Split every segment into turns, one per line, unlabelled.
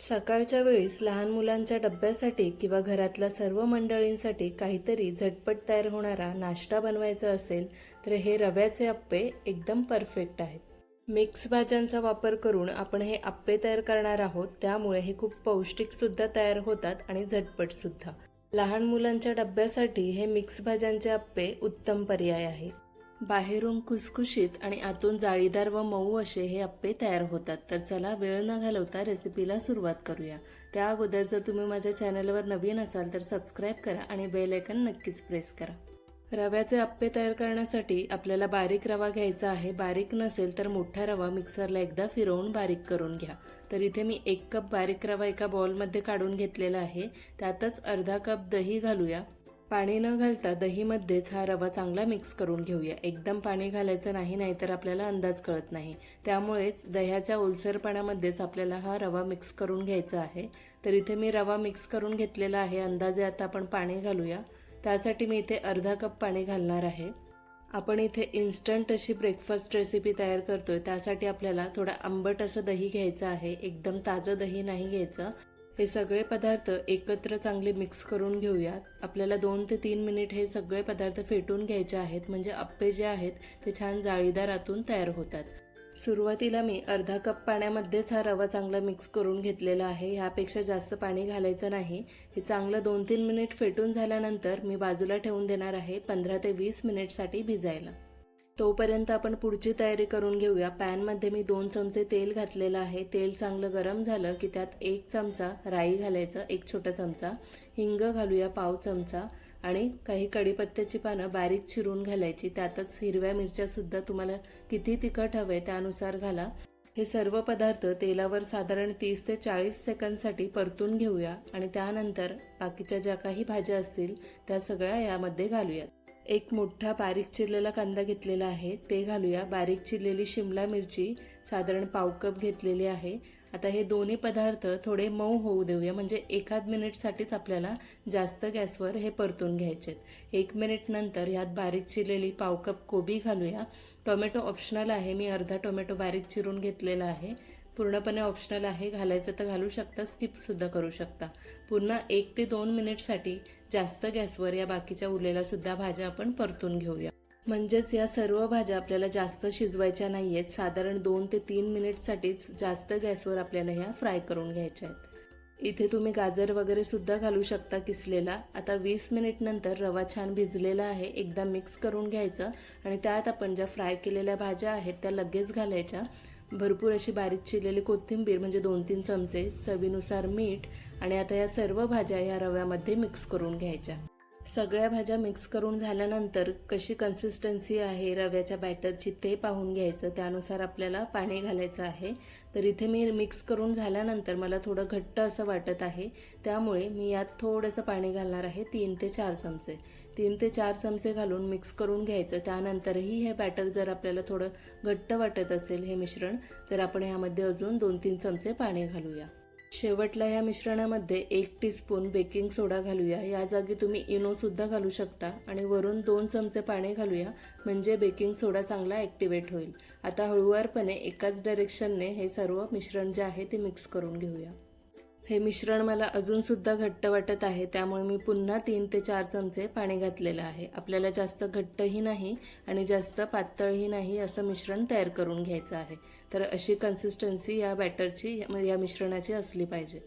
सकाळच्या वेळीस लहान मुलांच्या डब्यासाठी किंवा घरातल्या सर्व मंडळींसाठी काहीतरी झटपट तयार होणारा नाश्ता बनवायचा असेल तर हे रव्याचे अप्पे एकदम परफेक्ट आहेत. मिक्स भाज्यांचा वापर करून आपण हे अप्पे तयार करणार आहोत त्यामुळे हे खूप पौष्टिकसुद्धा तयार होतात आणि झटपटसुद्धा लहान मुलांच्या डब्यासाठी हे मिक्स भाज्यांचे अप्पे उत्तम पर्याय आहे. बाहेरून खुसखुशीत आणि आतून जाळीदार व मऊ असे हे अप्पे तयार होतात. तर चला वेळ न घालवता रेसिपीला सुरुवात करूया. त्या अगोदर जर तुम्ही माझ्या चॅनलवर नवीन असाल तर सबस्क्राईब करा आणि बेल आयकन नक्कीच प्रेस करा. रव्याचे अप्पे तयार करण्यासाठी आपल्याला बारीक रवा घ्यायचा आहे. बारीक नसेल तर मोठा रवा मिक्सरला एकदा फिरवून बारीक करून घ्या. तर इथे मी एक कप बारीक रवा एका बॉलमध्ये काढून घेतलेला आहे. त्यातच अर्धा कप दही घालूया. पाणी न घालता दहीमध्येच हा रवा चांगला मिक्स करून घेऊया. एकदम पाणी घालायचं नाही नाहीतर आपल्याला अंदाज कळत नाही. त्यामुळेच दह्याच्या ओलसरपणामध्येच आपल्याला हा रवा मिक्स करून घ्यायचा आहे. तर इथे मी रवा मिक्स करून घेतलेला आहे. अंदाजे आता आपण पाणी घालूया. त्यासाठी मी इथे अर्धा कप पाणी घालणार आहे. आपण इथे इन्स्टंट अशी ब्रेकफास्ट रेसिपी तयार करतोय. त्यासाठी आपल्याला थोडं आंबट असं दही घ्यायचं आहे. एकदम ताजं दही नाही घ्यायचं. हे सगळे पदार्थ एकत्र चांगले मिक्स करून घेऊयात. आपल्याला दोन ते तीन मिनिट हे सगळे पदार्थ फेटून घ्यायचे आहेत. म्हणजे अप्पे जे आहेत ते छान जाळीदार आतून तयार होतात. सुरुवातीला मी अर्धा कप पाण्यामध्येच हा रवा चांगला मिक्स करून घेतलेला आहे. ह्यापेक्षा जास्त पाणी घालायचं नाही. हे चांगलं दोन तीन मिनिट फेटून झाल्यानंतर मी बाजूला ठेवून देणार आहे पंधरा ते वीस मिनिटसाठी भिजायला. तोपर्यंत आपण पुढची तयारी करून घेऊया. पॅनमध्ये मी दोन चमचे तेल घातलेलं आहे. तेल चांगलं गरम झालं की त्यात एक चमचा राई घालायचं एक छोटा चमचा. हिंग घालूया पाव चमचा. आणि काही कढीपत्त्याची पानं बारीक चिरून घालायची. त्यातच हिरव्या मिरच्यासुद्धा तुम्हाला किती तिखट हवंय त्यानुसार घाला. हे सर्व पदार्थ तेलावर साधारण तीस ते चाळीस सेकंदसाठी परतून घेऊया. आणि त्यानंतर बाकीच्या ज्या काही भाज्या असतील त्या सगळ्या यामध्ये घालूयात. एक मोठा बारीक चिरलेला कांदा घेतलेला आहे. ते घालूया. बारीक चिरलेली शिमला मिरची साधारण पाव कप घेतलेली आहे. आता हे दोन्ही पदार्थ थोडे मऊ होऊ देऊया. म्हणजे एखाद मिनिटसाठीच आपल्याला जास्त गॅसवर हे परतून घ्यायचे एक मिनिट नंतर ह्यात बारीक चिरलेली पाव कप कोबी घालूया. टोमॅटो ऑप्शनल आहे. मी अर्धा टोमॅटो बारीक चिरून घेतलेला आहे. पूर्णपणे ऑप्शनल आहे. घालायचं तर घालू शकता स्किपसुद्धा करू शकता. पुन्हा एक ते दोन मिनिटसाठी जास्त गॅसवर या बाकीच्या उरलेल्या सुद्धा भाज्या आपण परतून घेऊया. म्हणजेच या सर्व भाज्या आपल्याला जास्त शिजवायच्या नाही आहेत साधारण दोन ते तीन मिनिटसाठीच जास्त गॅसवर आपल्याला ह्या फ्राय करून घ्यायच्या आहेत. इथे तुम्ही गाजर वगैरे सुद्धा घालू शकता किसलेला. आता वीस मिनिट नंतर रवा छान भिजलेला आहे. एकदा मिक्स करून घ्यायचं. आणि त्यात आपण ज्या फ्राय केलेल्या भाज्या आहेत त्या लगेच घालायच्या. भरपूर अशी बारीक चिरलेली कोथिंबीर म्हणजे दोन तीन चमचे चवीनुसार मीठ आणि आता या सर्व भाज्या या रव्यामध्ये मिक्स करून घ्यायच्या. सगळ्या भाज्या मिक्स करून झाल्यानंतर कशी कन्सिस्टन्सी आहे रव्याच्या बॅटरची ते पाहून घ्यायचं. त्यानुसार आपल्याला पाणी घालायचं आहे. तर इथे मी मिक्स करून झाल्यानंतर मला थोडं घट्ट असं वाटत आहे. त्यामुळे मी यात थोडंसं पाणी घालणार आहे तीन ते चार चमचे. तीन ते चार चमचे घालून मिक्स करून घ्यायचं. त्यानंतरही हे बॅटर जर आपल्याला थोडं घट्ट वाटत असेल हे मिश्रण तर आपण ह्यामध्ये अजून दोन तीन चमचे पाणी घालूया. शेवटला या मिश्रणामध्ये एक टीस्पून बेकिंग सोडा घालूया. या जागी तुम्ही इनोसुद्धा घालू शकता आणि वरून दोन चमचे पाणी घालूया म्हणजे बेकिंग सोडा चांगला ॲक्टिवेट होईल. आता हळूवारपणे एकाच डायरेक्शनने हे सर्व मिश्रण जे आहे ते मिक्स करून घेऊया. हे मिश्रण मला अजूनसुद्धा घट्ट वाटत आहे त्यामुळे मी पुन्हा तीन ते चार चमचे पाणी घातलेलं आहे. आपल्याला जास्त घट्टही नाही आणि जास्त पातळही नाही असं मिश्रण तयार करून घ्यायचं आहे. तर अशी कन्सिस्टन्सी या बॅटरची या मिश्रणाची असली पाहिजे.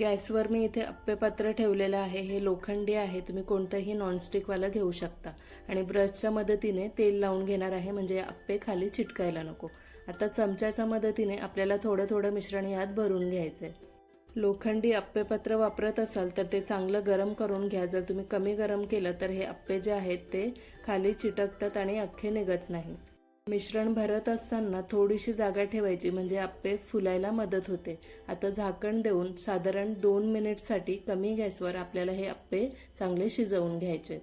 गॅसवर मी इथे अप्पेपात्र ठेवलेलं आहे. हे लोखंडी आहे. तुम्ही कोणतंही नॉनस्टिकवालं घेऊ शकता. आणि ब्रशच्या मदतीने तेल लावून घेणार आहे म्हणजे अप्पे खाली चिटकायला नको. आता चमच्याच्या मदतीने आपल्याला थोडं थोडं मिश्रण यात भरून घ्यायचं आहे लोखंडी अप्पेपत्र वापरत असाल तर ते चांगलं गरम करून घ्या. जर तुम्ही कमी गरम केलं तर हे अप्पे जे आहेत ते खाली चिटकतात आणि अख्खे निघत नाही. मिश्रण भरत असताना थोडीशी जागा ठेवायची म्हणजे अप्पे फुलायला मदत होते. आता झाकण देऊन साधारण दोन मिनिटसाठी कमी गॅसवर आपल्याला हे अप्पे चांगले शिजवून घ्यायचे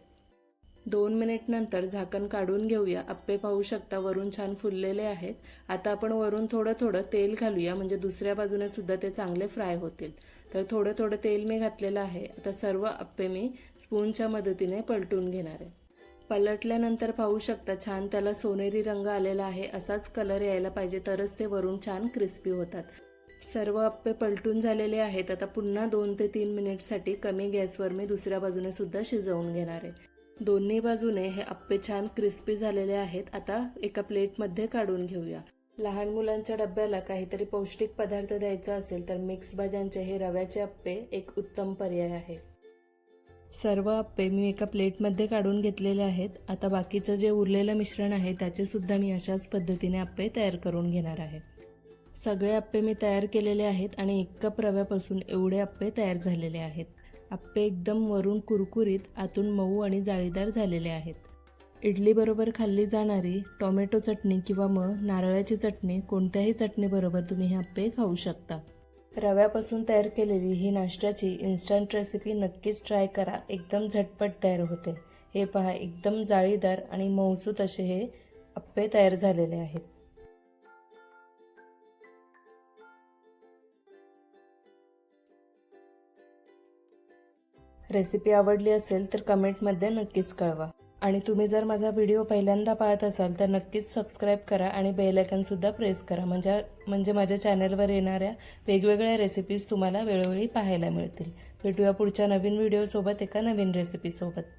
दोन मिनिट नंतर झाकण काढून घेऊया. अप्पे पाहू शकता वरून छान फुललेले आहेत. आता आपण वरून थोडं थोडं तेल घालूया. म्हणजे दुसऱ्या बाजूने सुद्धा ते चांगले फ्राय होतील. तर थोडं थोडं तेल मी घातलेलं आहे. आता सर्व अप्पे मी स्पूनच्या मदतीने पलटून घेणार आहे. पलटल्यानंतर पाहू शकता छान त्याला सोनेरी रंग आलेला आहे. असाच कलर यायला पाहिजे तरच ते वरून छान क्रिस्पी होतात. सर्व अप्पे पलटून झालेले आहेत. आता पुन्हा दोन ते तीन मिनिटसाठी कमी गॅसवर मी दुसऱ्या बाजूने सुद्धा शिजवून घेणार आहे. दोन्ही बाजूने हे अप्पे छान क्रिस्पी झालेले आहेत. आता एका प्लेटमध्ये काढून घेऊया. लहान मुलांच्या डब्याला काहीतरी पौष्टिक पदार्थ द्यायचा असेल तर मिक्स भाज्यांचे हे रव्याचे अप्पे एक उत्तम पर्याय आहे. सर्व अप्पे मी एका प्लेटमध्ये काढून घेतलेले आहेत. आता बाकीचं जे उरलेलं मिश्रण आहे त्याचेसुद्धा मी अशाच पद्धतीने अप्पे तयार करून घेणार आहे. सगळे अप्पे मी तयार केलेले आहेत आणि एक कप रव्यापासून एवढे अप्पे तयार झालेले आहेत. अप्पे एकदम वरून कुरकुरीत आतून मऊ आणि जाळीदार झालेले आहेत. इडलीबरोबर खाल्ली जाणारी टोमॅटो चटणी किंवा मग नारळाची चटणी कोणत्याही चटणीबरोबर तुम्ही हे अप्पे खाऊ शकता. रव्यापासून तयार केलेली ही नाश्त्याची इन्स्टंट रेसिपी नक्कीच ट्राय करा. एकदम झटपट तयार होते. हे पहा एकदम जाळीदार आणि मऊसूत असे हे अप्पे तयार झालेले आहेत. रेसिपी आवडली असेल तर कमेंटमध्ये नक्कीच कळवा. आणि तुम्ही जर माझा व्हिडिओ पहिल्यांदा पाहत असाल तर नक्कीच सबस्क्राईब करा आणि बेलायकनसुद्धा प्रेस करा. म्हणजे म्हणजे माझ्या चॅनलवर येणाऱ्या वेगवेगळ्या रेसिपीज तुम्हाला वेळोवेळी पाहायला मिळतील. भेटूया पुढच्या नवीन व्हिडिओसोबत एका नवीन रेसिपीसोबत